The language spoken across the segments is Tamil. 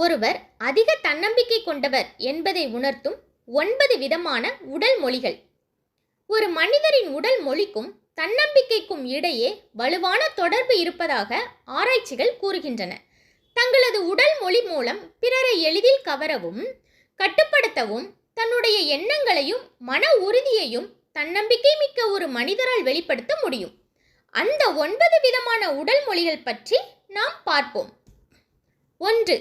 ஒருவர் அதிக தன்னம்பிக்கை கொண்டவர் என்பதை உணர்த்தும் ஒன்பது விதமான உடல் மொழிகள். ஒரு மனிதரின் உடல் மொழிக்கும் தன்னம்பிக்கைக்கும் இடையே வலுவான தொடர்பு இருப்பதாக ஆராய்ச்சிகள் கூறுகின்றன. தங்களது உடல் மொழி மூலம் பிறரை எளிதில் கவரவும் கட்டுப்படுத்தவும் தன்னுடைய எண்ணங்களையும் மன உறுதியையும் தன்னம்பிக்கை மிக்க ஒரு மனிதரால் வெளிப்படுத்த முடியும். அந்த ஒன்பது விதமான உடல் மொழிகள் பற்றி நாம் பார்ப்போம். ஒன்று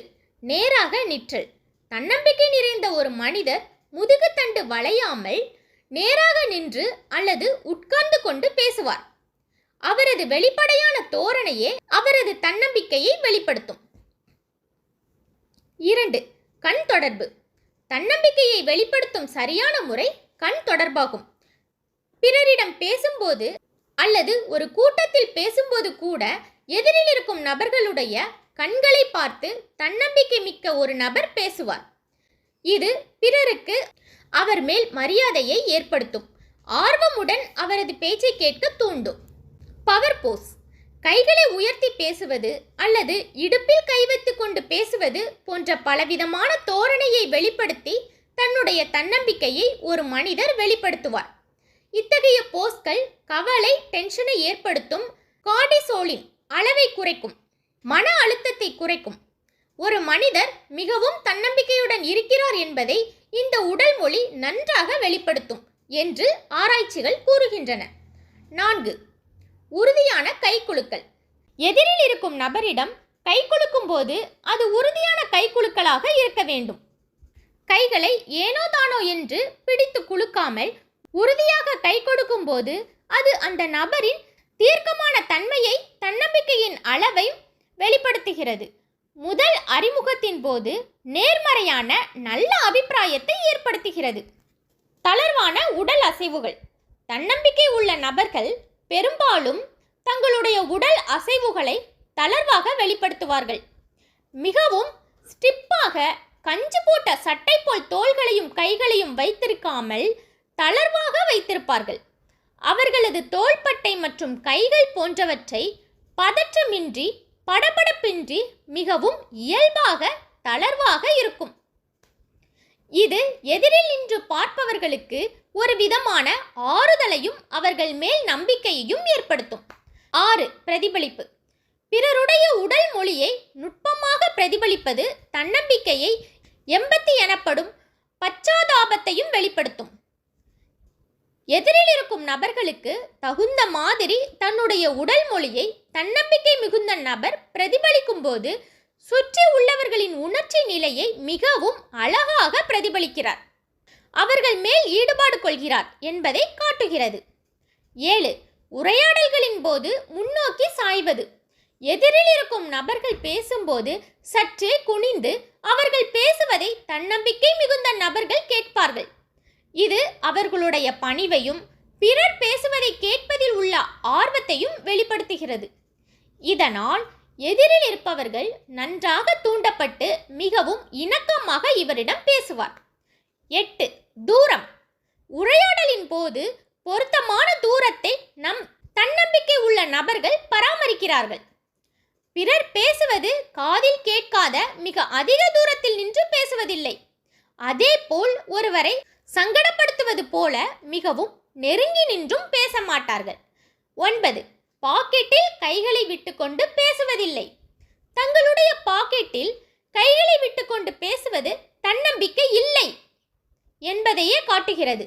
நேராக நிற்றல். தன்னம்பிக்கை நிறைந்த ஒரு மனிதர் முதுகுத்தண்டு வளையாமல் நேராக நின்று அல்லது உட்கார்ந்து கொண்டு பேசுவார். அவரது வெளிப்படையான தோரணையே அவரது தன்னம்பிக்கையை வெளிப்படுத்தும். இரண்டு கண் தொடர்பு. தன்னம்பிக்கையை வெளிப்படுத்தும் சரியான முறை கண் தொடர்பாகும். பிறரிடம் பேசும்போது அல்லது ஒரு கூட்டத்தில் பேசும்போது கூட எதிரில் இருக்கும் நபர்களுடைய கண்களை பார்த்து தன்னம்பிக்கை மிக்க ஒரு நபர் பேசுவார். இது பிறருக்கு அவர் மேல் மரியாதையை ஏற்படுத்தும். ஆர்வமுடன் அவரது பேச்சை கேட்க தூண்டும். Power pose. கைகளை உயர்த்தி பேசுவது அல்லது இடுப்பில் கை வைத்துக் கொண்டு பேசுவது போன்ற பலவிதமான தோரணையை வெளிப்படுத்தி தன்னுடைய தன்னம்பிக்கையை ஒரு மனிதர் வெளிப்படுத்துவார். இத்தகைய போஸ்கள் கவலை டென்ஷனை ஏற்படுத்தும். கார்டிசோலின் அளவை குறைக்கும். மன அழுத்தத்தை குறைக்கும். ஒரு மனிதர் மிகவும் தன்னம்பிக்கையுடன் இருக்கிறார் என்பதை இந்த உடல் மொழி நன்றாக வெளிப்படுத்தும் என்று ஆராய்ச்சிகள் கூறுகின்றன. நான்கு உறுதியான கைக்குலுக்கல் எதிரில் இருக்கும் நபரிடம் கை குலுக்கும் போது அது உறுதியான கைக்குழுக்களாக இருக்க வேண்டும். கைகளை ஏனோ தானோ என்று பிடித்து குலுக்காமல் உறுதியாக கை கொடுக்கும் போது அது அந்த நபரின் தீர்க்கமான தன்மையை தன்னம்பிக்கையின் அளவை வெளிப்படுத்துகிறது. முதல் அறிமுகத்தின் போது நேர்மறையான நல்ல அபிப்பிராயத்தை ஏற்படுத்துகிறது. தளர்வான உடல் அசைவுகள். தன்னம்பிக்கை உள்ள நபர்கள் பெரும்பாலும் தங்களுடைய உடல் அசைவுகளை தளர்வாக வெளிப்படுத்துவார்கள். மிகவும் ஸ்டிப்பாக கஞ்சி போட்ட சட்டை போல் தோள்களையும் கைகளையும் வைத்திருக்காமல் தளர்வாக வைத்திருப்பார்கள். அவர்களது தோள்பட்டை மற்றும் கைகள் போன்றவற்றை பதற்றமின்றி படபடப்பின்றி மிகவும் இயல்பாக தளர்வாக இருக்கும். இது எதிரில் நின்று பார்ப்பவர்களுக்கு ஒரு விதமான ஆறுதலையும் அவர்கள் மேல் நம்பிக்கையையும் ஏற்படுத்தும். ஆறு பிரதிபலிப்பு. பிறருடைய உடல் மொழியை நுட்பமாக பிரதிபலிப்பது தன்னம்பிக்கையை எம்பத்தி எனப்படும் பச்சாதாபத்தையும் வெளிப்படுத்தும். எதிரில் இருக்கும் நபர்களுக்கு தகுந்த மாதிரி தன்னுடைய உடல் மொழியை தன்னம்பிக்கை மிகுந்த நபர் பிரதிபலிக்கும் போது சுற்றி உள்ளவர்களின் உணர்ச்சி நிலையை மிகவும் அழகாக பிரதிபலிக்கிறார். அவர்கள் மேல் ஈடுபாடு கொள்கிறார் என்பதை காட்டுகிறது. ஏழு உரையாடல்களின் போது முன்னோக்கி சாய்வது. எதிரில் இருக்கும் நபர்கள் பேசும்போது சற்றே குனிந்து அவர்கள் பேசுவதை தன்னம்பிக்கை மிகுந்த நபர்கள் கேட்பார்கள். இது அவர்களுடைய பணிவையும் பிறர் பேசுவதை கேட்பதில் உள்ள ஆர்வத்தையும் வெளிப்படுத்துகிறது. இதனால் எதிரில் இருப்பவர்கள் நன்றாக தூண்டப்பட்டு மிகவும் இணக்கமாக இவரிடம் பேசுவார். எட்டு தூரம். உரையாடலின் போது பொருத்தமான தூரத்தை நம் தன்னம்பிக்கை உள்ள நபர்கள் பராமரிக்கிறார்கள். பிறர் பேசுவது காதில் கேட்காத மிக அதிக தூரத்தில் நின்று பேசுவதில்லை. அதேபோல் ஒருவரை சங்கடப்படுத்துவது போல மிகவும் நெருங்கி நின்றும் பேச மாட்டார்கள். ஒன்பது பாக்கெட்டில் கைகளை விட்டுக்கொண்டு பேசுவதில்லை. தங்களுடைய பாக்கெட்டில் கைகளை விட்டுக்கொண்டு பேசுவது தன்னம்பிக்கை இல்லை என்பதையே காட்டுகிறது.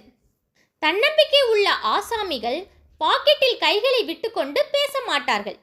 தன்னம்பிக்கை உள்ள ஆசாமிகள் பாக்கெட்டில் கைகளை விட்டுக்கொண்டு பேச மாட்டார்கள்.